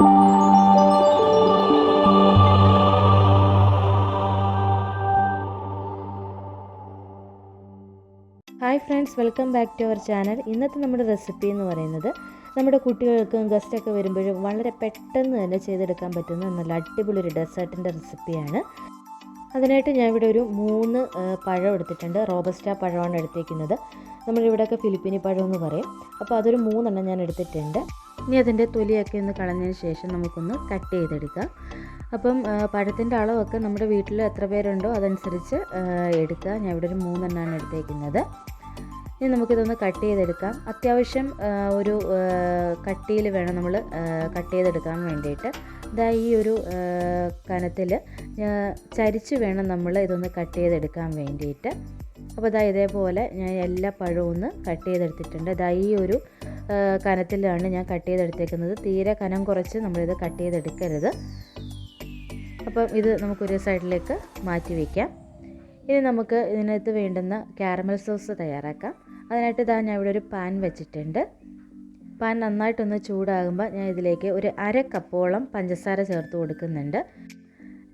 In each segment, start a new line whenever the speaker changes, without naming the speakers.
Hi friends welcome back to our channel ഇന്നത്തെ നമ്മുടെ recipe എന്ന് പറയുന്നത് നമ്മുടെ കുട്ടികൾക്കും ഗസ്റ്റൊക്കെ വരുമ്പോഴും വളരെ പെട്ടെന്ന് തന്നെ ചെയ്തെടുക്കാൻ പറ്റുന്ന നല്ല അടിപൊളി ഒരു ഡെസേർട്ടിന്റെ റെസിപ്പിയാണ് അതിനായിട്ട് ഞാൻ ഇവിടെ ഒരു മൂന്ന് പഴം എടുത്തിട്ടുണ്ട്. റോബസ്റ്റ പഴമാണ് എടുത്തേക്കുന്നത്. നമ്മളിവിടെയൊക്കെ ഫിലിപ്പിനി പഴം എന്ന് പറയും. അപ്പോൾ അതൊരു മൂന്നെണ്ണം ഞാൻ എടുത്തിട്ടുണ്ട്. ഇനി അതിന്റെ തൊലിയൊക്കെ ഒന്ന് കളഞ്ഞതിന് ശേഷം നമുക്കൊന്ന് കട്ട് ചെയ്തെടുക്കാം. അപ്പം പഴത്തിന്റെ അളവൊക്കെ നമ്മുടെ വീട്ടിൽ എത്ര പേരുണ്ടോ അതനുസരിച്ച് എടുക്കുക ഞാൻ ഇവിടെ ഒരു മൂന്നെണ്ണമാണ് എടുത്തേക്കുന്നത്. ഇനി നമുക്കിതൊന്ന് കട്ട് ചെയ്തെടുക്കാം. അത്യാവശ്യം ഒരു കട്ടിയിൽ വേണം നമ്മൾ കട്ട് ചെയ്തെടുക്കാൻ വേണ്ടിയിട്ട്. ഇതാ ഈ ഒരു കനത്തിൽ ചരിച്ച് വേണം നമ്മൾ ഇതൊന്ന് കട്ട് ചെയ്തെടുക്കാൻ വേണ്ടിയിട്ട്. അപ്പോൾ ഇതാ ഇതേപോലെ ഞാൻ എല്ലാ പഴവും ഒന്ന് കട്ട് ചെയ്തെടുത്തിട്ടുണ്ട്. ഇതാ ഈ ഒരു കനത്തിലാണ് ഞാൻ കട്ട് ചെയ്തെടുത്തേക്കുന്നത്. തീരെ കനം കുറച്ച് നമ്മളിത് കട്ട് ചെയ്തെടുക്കരുത്. അപ്പം ഇത് നമുക്കൊരു സൈഡിലേക്ക് മാറ്റി വയ്ക്കാം ഇനി നമുക്ക് ഇതിനകത്ത് വേണ്ടുന്ന കാരമൽ സോസ് തയ്യാറാക്കാം. അതിനായിട്ട് ഇതാ ഞാൻ ഇവിടെ ഒരു പാൻ വെച്ചിട്ടുണ്ട്. പാൻ നന്നായിട്ടൊന്ന് ചൂടാകുമ്പോൾ ഞാൻ ഇതിലേക്ക് ഒരു അര കപ്പോളം പഞ്ചസാര ചേർത്ത് കൊടുക്കുന്നുണ്ട്.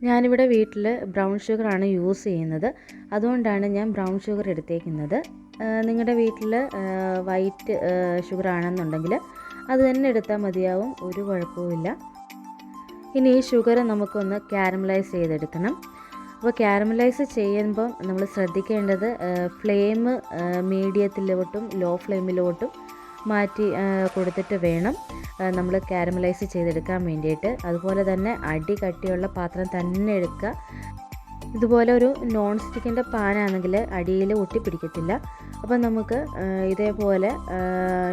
ഞാനിവിടെ വീട്ടിൽ ബ്രൗൺ ഷുഗറാണ് യൂസ് ചെയ്യുന്നത്. അതുകൊണ്ടാണ് ഞാൻ ബ്രൗൺ ഷുഗർ എടുത്തേക്കുന്നത്. നിങ്ങളുടെ വീട്ടിൽ വൈറ്റ് ഷുഗർ ആണെന്നുണ്ടെങ്കിൽ അത് തന്നെ എടുത്താൽ മതിയാവും ഒരു കുഴപ്പവുമില്ല. ഇനി ഈ ഷുഗർ നമുക്കൊന്ന് ക്യാരമലൈസ് ചെയ്തെടുക്കണം. അപ്പോൾ ക്യാരമലൈസ് ചെയ്യുമ്പം നമ്മൾ ശ്രദ്ധിക്കേണ്ടത് ഫ്ലെയിം മീഡിയത്തിലോട്ടും ലോ ഫ്ലെയിമിലോട്ടും മാറ്റി കൊടുത്തിട്ട് വേണം നമ്മൾ ക്യാരമലൈസ് ചെയ്തെടുക്കാൻ വേണ്ടിയിട്ട്. അതുപോലെ തന്നെ അടി കട്ടിയുള്ള പാത്രം തന്നെ എടുക്കുക. ഇതുപോലെ ഒരു നോൺ സ്റ്റിക്കിന്റെ പാനാണെങ്കിൽ അടിയിൽ ഒട്ടിപ്പിടിക്കത്തില്ല. അപ്പം നമുക്ക് ഇതേപോലെ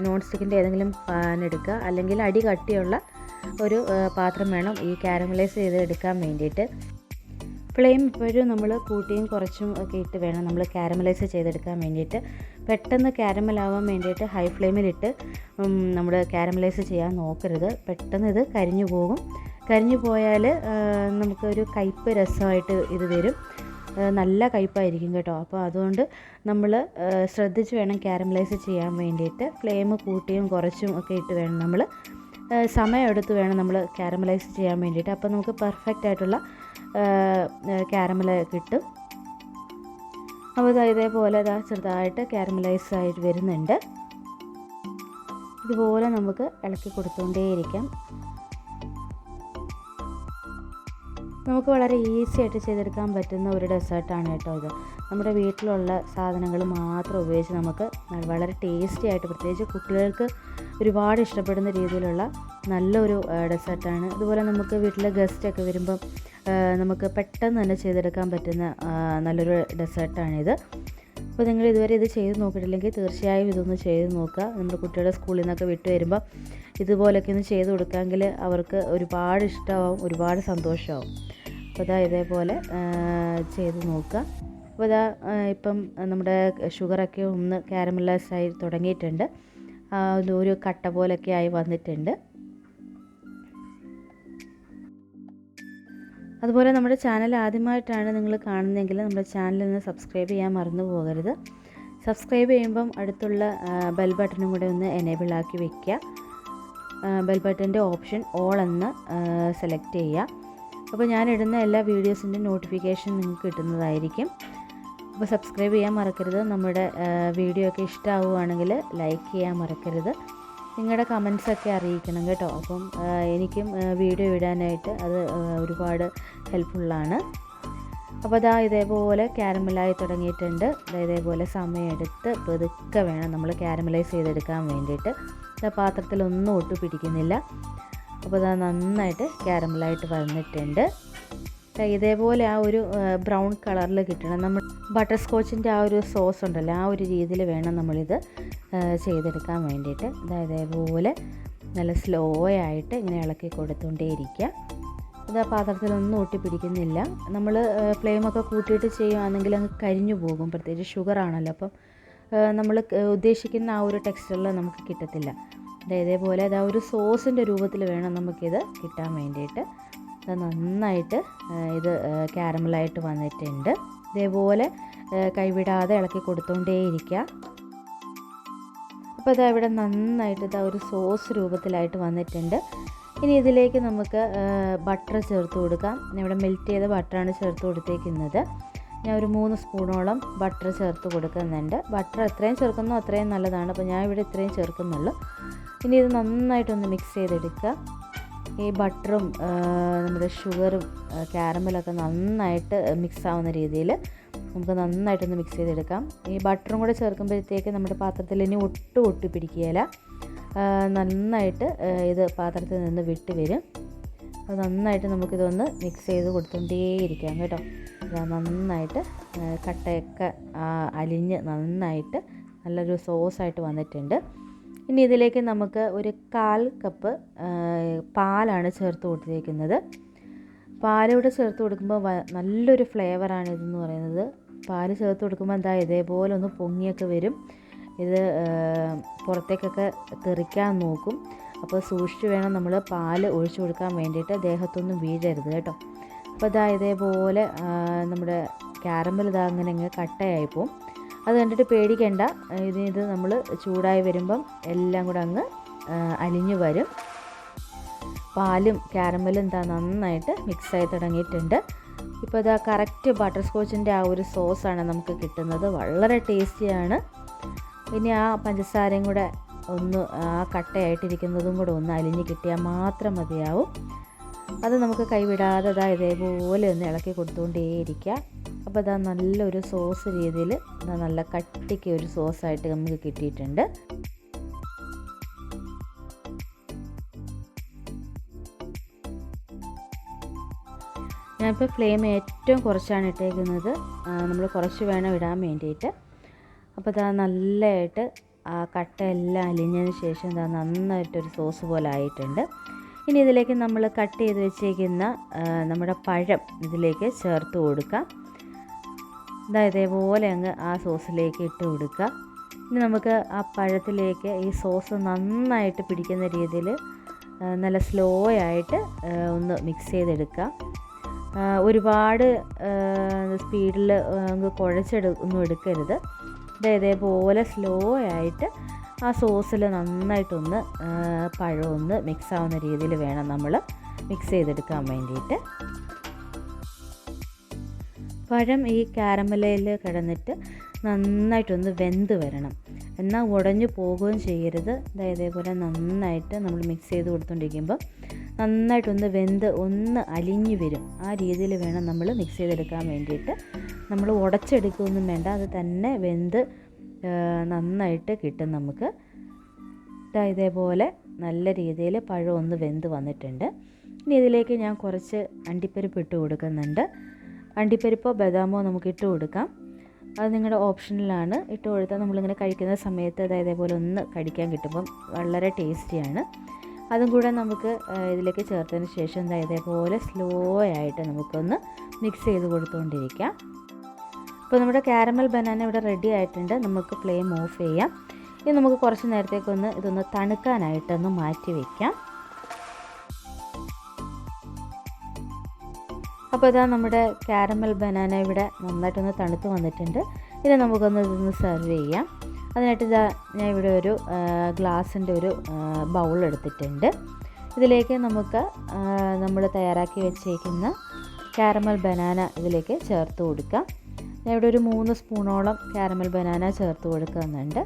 നോൺ സ്റ്റിക്കിന്റെ ഏതെങ്കിലും പാൻ എടുക്കുക. അല്ലെങ്കിൽ അടി കട്ടിയുള്ള ഒരു പാത്രം വേണം ഈ കാരമലൈസ് ചെയ്ത് എടുക്കാൻ വേണ്ടിയിട്ട്. ഫ്ലെയിം ഇപ്പോഴും നമ്മൾ കൂട്ടിയും കുറച്ചും ഒക്കെ ഇട്ട് വേണം നമ്മൾ കാരമലൈസ് ചെയ്തെടുക്കാൻ വേണ്ടിയിട്ട്. പെട്ടെന്ന് കാരമലാവാൻ വേണ്ടിയിട്ട് ഹൈ ഫ്ലെയിമിലിട്ട് നമ്മൾ കാരമലൈസ് ചെയ്യാൻ നോക്കരുത്. പെട്ടെന്ന് ഇത് കരിഞ്ഞു പോകും. കരിഞ്ഞു പോയാൽ നമുക്കൊരു കയ്പ്പ് രസമായിട്ട് ഇത് വരും. നല്ല കയ്പ്പായിരിക്കും കേട്ടോ. അപ്പോൾ അതുകൊണ്ട് നമ്മൾ ശ്രദ്ധിച്ച് വേണം കാരമലൈസ് ചെയ്യാൻ വേണ്ടിയിട്ട്. ഫ്ലെയിം കൂട്ടിയും കുറച്ചും ഒക്കെ ഇട്ട് വേണം നമ്മൾ സമയമെടുത്ത് വേണം നമ്മൾ കാരമലൈസ് ചെയ്യാൻ വേണ്ടിയിട്ട്. അപ്പോൾ നമുക്ക് പെർഫെക്റ്റ് ആയിട്ടുള്ള ക്യാരമല കിട്ടും. അപ്പോൾ ഇതാ ഇതേപോലെ ഇതാ ചെറുതായിട്ട് കാരമലൈസ് ആയിട്ട് വരുന്നുണ്ട്. ഇതുപോലെ നമുക്ക് ഇളക്കി കൊടുത്തുകൊണ്ടേയിരിക്കാം നമുക്ക് വളരെ ഈസി ആയിട്ട് ചെയ്തെടുക്കാൻ പറ്റുന്ന ഒരു ഡെസേർട്ടാണ് കേട്ടോ ഇത്. നമ്മുടെ വീട്ടിലുള്ള സാധനങ്ങൾ മാത്രം ഉപയോഗിച്ച് നമുക്ക് വളരെ ടേസ്റ്റി ആയിട്ട് പ്രത്യേകിച്ച് കുട്ടികൾക്ക് ഒരുപാട് ഇഷ്ടപ്പെടുന്ന രീതിയിലുള്ള നല്ലൊരു ഡെസേർട്ടാണ് അതുപോലെ നമുക്ക് വീട്ടിലെ ഗസ്റ്റൊക്കെ വരുമ്പം നമുക്ക് പെട്ടെന്ന് തന്നെ ചെയ്തെടുക്കാൻ പറ്റുന്ന നല്ലൊരു ഡെസേർട്ടാണിത് അപ്പോൾ നിങ്ങൾ ഇതുവരെ ഇത് ചെയ്ത് നോക്കിയിട്ടില്ലെങ്കിൽ തീർച്ചയായും ഇതൊന്ന് ചെയ്ത് നോക്കുക. നമ്മുടെ കുട്ടികളുടെ സ്കൂളിൽ നിന്നൊക്കെ വിട്ട് വരുമ്പോൾ ഇതുപോലൊക്കെ ഒന്ന് ചെയ്ത് കൊടുക്കാമെങ്കിൽ അവർക്ക് ഒരുപാട് ഇഷ്ടമാവും ഒരുപാട് സന്തോഷമാവും. അപ്പോൾ ഇതാ ഇതേപോലെ ചെയ്ത് നോക്കുക. അപ്പോൾ ആ, ഇപ്പം നമ്മുടെ ഷുഗറൊക്കെ ഒന്ന് കാരമലൈസ് ആയി തുടങ്ങിയിട്ടുണ്ട്. ഒരു കട്ട പോലൊക്കെ ആയി വന്നിട്ടുണ്ട്. അതുപോലെ നമ്മുടെ ചാനൽ ആദ്യമായിട്ടാണ് നിങ്ങൾ കാണുന്നതെങ്കിൽ നമ്മുടെ ചാനൽ ഒന്ന് സബ്സ്ക്രൈബ് ചെയ്യാൻ മറന്നു പോകരുത്. സബ്സ്ക്രൈബ് ചെയ്യുമ്പം അടുത്തുള്ള ബെൽ ബട്ടണും കൂടെ ഒന്ന് എനേബിൾ ആക്കി വെക്കുക. ബെൽ ബട്ടന്റെ ഓപ്ഷൻ ഓൾ എന്ന് സെലക്ട് ചെയ്യുക. അപ്പോൾ ഞാൻ ഇടുന്ന എല്ലാ വീഡിയോസിന്റെ നോട്ടിഫിക്കേഷൻ നിങ്ങൾക്ക് കിട്ടുന്നതായിരിക്കും. അപ്പോൾ സബ്സ്ക്രൈബ് ചെയ്യാൻ മറക്കരുത്. നമ്മുടെ വീഡിയോ ഒക്കെ ഇഷ്ടമാവുകയാണെങ്കിൽ ലൈക്ക് ചെയ്യാൻ മറക്കരുത്. നിങ്ങളുടെ കമൻസൊക്കെ അറിയിക്കണം കേട്ടോ. അപ്പം എനിക്കും വീഡിയോ ഇടാനായിട്ട് അത് ഒരുപാട് ഹെൽപ്ഫുള്ളാണ് അപ്പോൾ അതാ ഇതേപോലെ ക്യാരമലായി തുടങ്ങിയിട്ടുണ്ട്. ഇതേപോലെ സമയമെടുത്ത് പെതുക്കെ വേണം നമ്മൾ ക്യാരമലൈസ് ചെയ്തെടുക്കാൻ വേണ്ടിയിട്ട്. പാത്രത്തിലൊന്നും ഒട്ടു പിടിക്കുന്നില്ല. അപ്പോൾ അതാ നന്നായിട്ട് ക്യാരമലായിട്ട് വന്നിട്ടുണ്ട്. ഇതേപോലെ ആ ഒരു ബ്രൗൺ കളറിൽ കിട്ടണം. നമ്മൾ ബട്ടർ സ്കോച്ചിന്റെ ആ ഒരു സോസ് ഉണ്ടല്ലോ ആ ഒരു രീതിയിൽ വേണം നമ്മളിത് ചെയ്തെടുക്കാൻ വേണ്ടിയിട്ട്. അതായത് ഇതേപോലെ നല്ല സ്ലോ ആയിട്ട് ഇങ്ങനെ ഇളക്കി കൊടുത്തുകൊണ്ടേയിരിക്കുക ഇത് ആ പാത്രത്തിലൊന്നും ഒട്ടിപ്പിടിക്കുന്നില്ല നമ്മൾ ഫ്ലെയിമൊക്കെ കൂട്ടിയിട്ട് ചെയ്യുകയാണെങ്കിൽ അങ്ങ് കരിഞ്ഞു പോകും. പ്രത്യേകിച്ച് ഷുഗർ ആണല്ലോ അപ്പം നമ്മൾ ഉദ്ദേശിക്കുന്ന ആ ഒരു ടെക്സ്റ്ററിൽ നമുക്ക് കിട്ടത്തില്ല. ഇതേപോലെ അത് ആ ഒരു സോസിന്റെ രൂപത്തിൽ വേണം നമുക്കിത് കിട്ടാൻ വേണ്ടിയിട്ട്. അത് നന്നായിട്ട് ഇത് ക്യാരമലായിട്ട് വന്നിട്ടുണ്ട്. ഇതേപോലെ കൈവിടാതെ ഇളക്കി കൊടുത്തുകൊണ്ടേയിരിക്കുക അപ്പോൾ ഇതാ ഇവിടെ നന്നായിട്ട് ഇതാ ഒരു സോസ് രൂപത്തിലായിട്ട് വന്നിട്ടുണ്ട്. ഇനി ഇതിലേക്ക് നമുക്ക് ബട്ടർ ചേർത്ത് കൊടുക്കാം. ഇവിടെ മെൽറ്റ് ചെയ്ത ബട്ടറാണ് ചേർത്ത് കൊടുത്തേക്കുന്നത്. ഞാൻ ഒരു മൂന്ന് സ്പൂണോളം ബട്ടർ ചേർത്ത് കൊടുക്കുന്നുണ്ട്. ബട്ടർ എത്രയും ചേർക്കുന്നോ അത്രയും നല്ലതാണ്. അപ്പോൾ ഞാൻ ഇവിടെ ഇത്രയും ചേർക്കുന്നുള്ളൂ. ഇനി ഇത് നന്നായിട്ടൊന്ന് മിക്സ് ചെയ്തെടുക്കുക. ഈ ബട്ടറും നമ്മുടെ ഷുഗറും ക്യാരമലൊക്കെ നന്നായിട്ട് മിക്സ് ആവുന്ന രീതിയിൽ നമുക്ക് നന്നായിട്ടൊന്ന് മിക്സ് ചെയ്തെടുക്കാം. ഈ ബട്ടറും കൂടെ ചേർക്കുമ്പോഴത്തേക്ക് നമ്മുടെ പാത്രത്തിൽ ഇനി ഒട്ടും ഒട്ടി പിടിക്കുകയില്ല നന്നായിട്ട് ഇത് പാത്രത്തിൽ നിന്ന് വിട്ട് വരും. അത് നന്നായിട്ട് നമുക്കിതൊന്ന് മിക്സ് ചെയ്ത് കൊടുത്തുകൊണ്ടേയിരിക്കാം കേട്ടോ. നന്നായിട്ട് കട്ടയൊക്കെ അലിഞ്ഞ് നന്നായിട്ട് നല്ലൊരു സോസായിട്ട് വന്നിട്ടുണ്ട്. ഇനി ഇതിലേക്ക് നമുക്ക് ഒരു കാൽ കപ്പ് പാലാണ് ചേർത്ത് കൊടുത്തിരിക്കുന്നത് പാലിവിടെ ചേർത്ത് കൊടുക്കുമ്പോൾ നല്ലൊരു ഫ്ലേവറാണ് ഇതെന്ന് പറയുന്നത്. പാൽ ചേർത്ത് കൊടുക്കുമ്പോൾ എന്താ ഇതേപോലെ ഒന്ന് പൊങ്ങിയൊക്കെ വരും. ഇത് പുറത്തേക്കൊക്കെ തെറിക്കാൻ നോക്കും. അപ്പോൾ സൂക്ഷിച്ച് വേണം നമ്മൾ പാൽ ഒഴിച്ചു കൊടുക്കാൻ വേണ്ടിയിട്ട് ദേഹത്തൊന്നും വീഴരുത് കേട്ടോ. അപ്പോൾ ഇതാ ഇതേപോലെ നമ്മുടെ ക്യാരമൽ ഇതാ അങ്ങനെ അങ്ങ് കട്ടയായി പോവും. അത് കണ്ടിട്ട് പേടിക്കേണ്ട. ഇത് ഇത് നമ്മൾ ചൂടായി വരുമ്പം എല്ലാം കൂടെ അങ്ങ് അലിഞ്ഞു വരും. പാലും ക്യാരമലും എന്താ നന്നായിട്ട് മിക്സായി തുടങ്ങിയിട്ടുണ്ട്. ഇപ്പോൾ ഇതാ കറക്റ്റ് ബട്ടർ സ്കോച്ചിന്റെ ആ ഒരു സോസാണ് നമുക്ക് കിട്ടുന്നത്. വളരെ ടേസ്റ്റിയാണ് പിന്നെ ആ പഞ്ചസാരയും കൂടെ ഒന്ന് ആ കട്ടയായിട്ടിരിക്കുന്നതും കൂടെ ഒന്ന് അലിഞ്ഞ് കിട്ടിയാൽ മാത്രം മതിയാവും. അത് നമുക്ക് കൈവിടാതെ ഇതാ ഇതേപോലെ ഒന്ന് ഇളക്കി കൊടുത്തുകൊണ്ടേയിരിക്കുക അപ്പോൾ ഇതാ നല്ലൊരു സോസ് രീതിയിൽ നല്ല കട്ടിക്ക് ഒരു സോസായിട്ട് നമുക്ക് കിട്ടിയിട്ടുണ്ട്. ഞാനിപ്പോൾ ഫ്ലെയിം ഏറ്റവും കുറച്ചാണ് ഇട്ടേക്കുന്നത്. നമ്മൾ കുറച്ച് വേണം ഇടാൻ വേണ്ടിയിട്ട്. അപ്പോൾ ഇതാ നല്ലതായിട്ട് ആ കട്ടയെല്ലാം അലിഞ്ഞതിന് ശേഷം ഇതാ നന്നായിട്ടൊരു സോസ് പോലെ ആയിട്ടുണ്ട്. ഇനി ഇതിലേക്ക് നമ്മൾ കട്ട് ചെയ്ത് വെച്ചേക്കുന്ന നമ്മുടെ പഴം ഇതിലേക്ക് ചേർത്ത് കൊടുക്കാം. ഇതാ ഇതേപോലെ അങ്ങ് ആ സോസിലേക്ക് ഇട്ട് കൊടുക്കുക ഇനി നമുക്ക് ആ പഴത്തിലേക്ക് ഈ സോസ് നന്നായിട്ട് പിടിക്കുന്ന രീതിയിൽ നല്ല സ്ലോ ആയിട്ട് ഒന്ന് മിക്സ് ചെയ്തെടുക്കുക ഒരുപാട് സ്പീഡിൽ നമുക്ക് കുഴച്ചെടു ഒന്നും എടുക്കരുത്. ഇത് ഇതേപോലെ സ്ലോ ആയിട്ട് ആ സോസിൽ നന്നായിട്ടൊന്ന് പഴമൊന്ന് മിക്സ് ആവുന്ന രീതിയിൽ വേണം നമ്മൾ മിക്സ് ചെയ്തെടുക്കാൻ വേണ്ടിയിട്ട്. പഴം ഈ കാരമലയിൽ കിടന്നിട്ട് നന്നായിട്ടൊന്ന് വെന്ത് വരണം. എന്നാൽ ഉടഞ്ഞു പോകുകയും ചെയ്യരുത്. ഇതേപോലെ നന്നായിട്ട് നമ്മൾ മിക്സ് ചെയ്ത് കൊടുത്തുകൊണ്ടിരിക്കുമ്പോൾ നന്നായിട്ടൊന്ന് വെന്ത് ഒന്ന് അലിഞ്ഞു വരും. ആ രീതിയിൽ വേണം നമ്മൾ മിക്സ് ചെയ്തെടുക്കാൻ വേണ്ടിയിട്ട്. നമ്മൾ ഉടച്ചെടുക്കുകയൊന്നും വേണ്ട. അത് തന്നെ വെന്ത് നന്നായിട്ട് കിട്ടും നമുക്ക്. ഇതേപോലെ നല്ല രീതിയിൽ പഴം ഒന്ന് വെന്ത് വന്നിട്ടുണ്ട്. ഇനി ഇതിലേക്ക് ഞാൻ കുറച്ച് അണ്ടിപ്പരിപ്പ് ഇട്ട് കൊടുക്കുന്നുണ്ട്. അണ്ടിപ്പരിപ്പോ ബദാമോ നമുക്ക് ഇട്ട് കൊടുക്കാം. അത് നിങ്ങളുടെ ഓപ്ഷനിലാണ്. ഇട്ട് കൊടുത്താൽ നമ്മളിങ്ങനെ കഴിക്കുന്ന സമയത്ത് അതായത് ഇതേപോലെ ഒന്ന് കടിക്കാൻ കിട്ടുമ്പം വളരെ ടേസ്റ്റിയാണ്. അതും കൂടെ നമുക്ക് ഇതിലേക്ക് ചേർത്തതിന് ശേഷം ഇതേപോലെ സ്ലോ ആയിട്ട് നമുക്കൊന്ന് മിക്സ് ചെയ്ത് കൊടുത്തുകൊണ്ടിരിക്കാം അപ്പോൾ നമ്മുടെ കാരമൽ ബനാന ഇവിടെ റെഡി ആയിട്ടുണ്ട്. നമുക്ക് ഫ്ലെയിം ഓഫ് ചെയ്യാം. ഇനി നമുക്ക് കുറച്ച് നേരത്തേക്കൊന്ന് ഇതൊന്ന് തണുക്കാനായിട്ടൊന്ന് മാറ്റി വയ്ക്കാം അപ്പോൾ ഇതാ നമ്മുടെ കാരമൽ ബനാന ഇവിടെ നന്നായിട്ടൊന്ന് തണുത്ത് വന്നിട്ടുണ്ട്. ഇനി നമുക്കൊന്ന് ഇതൊന്ന് സെർവ് ചെയ്യാം. അതിനായിട്ട് ഇതാ ഞാൻ ഇവിടെ ഒരു ഗ്ലാസിന്റെ ഒരു ബൗൾ എടുത്തിട്ടുണ്ട്. ഇതിലേക്ക് നമുക്ക് നമ്മൾ തയ്യാറാക്കി വെച്ചേക്കുന്ന കാരമൽ ബനാന ഇതിലേക്ക് ചേർത്ത് കൊടുക്കാം. ഞാൻ ഇവിടെ ഒരു മൂന്ന് സ്പൂണോളം കാരമൽ ബനാന ചേർത്ത് കൊടുക്കുന്നുണ്ട്.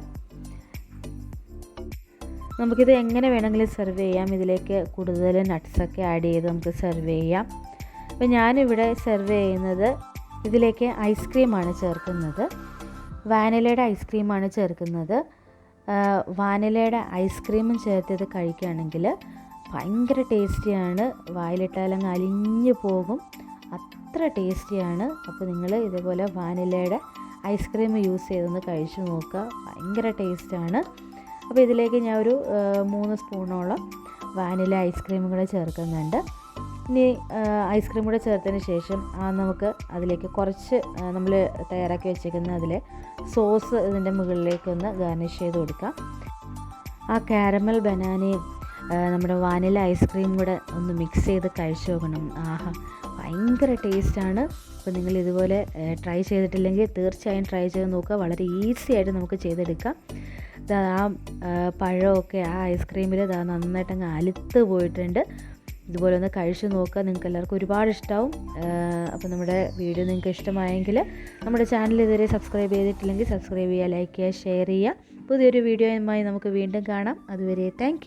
നമുക്കിത് എങ്ങനെ വേണമെങ്കിലും സെർവ് ചെയ്യാം. ഇതിലേക്ക് കൂടുതൽ നട്ട്സൊക്കെ ആഡ് ചെയ്ത് നമുക്ക് സെർവ് ചെയ്യാം. അപ്പോൾ ഞാനിവിടെ സെർവ് ചെയ്യുന്നത് ഇതിലേക്ക് ഐസ്ക്രീമാണ് ചേർക്കുന്നത്. വാനിലയുടെ ഐസ്ക്രീമാണ് ചേർക്കുന്നത്. വാനിലയുടെ ഐസ്ക്രീമും ചേർത്ത് ഇത് കഴിക്കുകയാണെങ്കിൽ ഭയങ്കര ടേസ്റ്റിയാണ്. വായിലിട്ടാലങ്ങ് അലിഞ്ഞു പോകും. അത്ര ടേസ്റ്റിയാണ്. അപ്പോൾ നിങ്ങൾ ഇതേപോലെ വാനിലയുടെ ഐസ്ക്രീം യൂസ് ചെയ്തൊന്ന് കഴിച്ചു നോക്കുക. ഭയങ്കര ടേസ്റ്റാണ്. അപ്പോൾ ഇതിലേക്ക് ഞാൻ ഒരു മൂന്ന് സ്പൂണോളം വാനില ഐസ്ക്രീം ചേർക്കുന്നുണ്ട്. ഇനി ഐസ്ക്രീം കൂടെ ചേർത്തതിന് ശേഷം നമുക്ക് അതിലേക്ക് കുറച്ച് നമ്മൾ തയ്യാറാക്കി വെച്ചേക്കുന്ന അതിൽ സോസ് ഇതിന്റെ മുകളിലേക്കൊന്ന് ഗാർണിഷ് ചെയ്ത് കൊടുക്കാം. ആ കാരമൽ ബനാനയും നമ്മുടെ വാനില ഐസ്ക്രീം കൂടെ ഒന്ന് മിക്സ് ചെയ്ത് കഴിച്ചു നോക്കണം. ആഹാ ഭയങ്കര ടേസ്റ്റാണ്. അപ്പോൾ നിങ്ങൾ ഇതുപോലെ ട്രൈ ചെയ്തിട്ടില്ലെങ്കിൽ തീർച്ചയായും ട്രൈ ചെയ്ത് നോക്കുക. വളരെ ഈസി ആയിട്ട് നമുക്ക് ചെയ്തെടുക്കാം. ആ പഴമൊക്കെ ആ ഐസ്ക്രീമിൽ ഇതാ നന്നായിട്ട് അങ്ങ് അലുത്ത് പോയിട്ടുണ്ട്. ഇതുപോലെ ഒന്ന് കഴിച്ചു നോക്കുക. നിങ്ങൾക്ക് എല്ലാവർക്കും ഒരുപാട് ഇഷ്ടമാവും അപ്പോൾ നമ്മുടെ വീഡിയോ നിങ്ങൾക്ക് ഇഷ്ടമായെങ്കിൽ നമ്മുടെ ചാനൽ ഇതുവരെ സബ്സ്ക്രൈബ് ചെയ്തിട്ടില്ലെങ്കിൽ സബ്സ്ക്രൈബ് ചെയ്യുക ലൈക്ക് ചെയ്യുക ഷെയർ ചെയ്യുക. പുതിയൊരു വീഡിയോയുമായി നമുക്ക് വീണ്ടും കാണാം. അതുവരെ താങ്ക്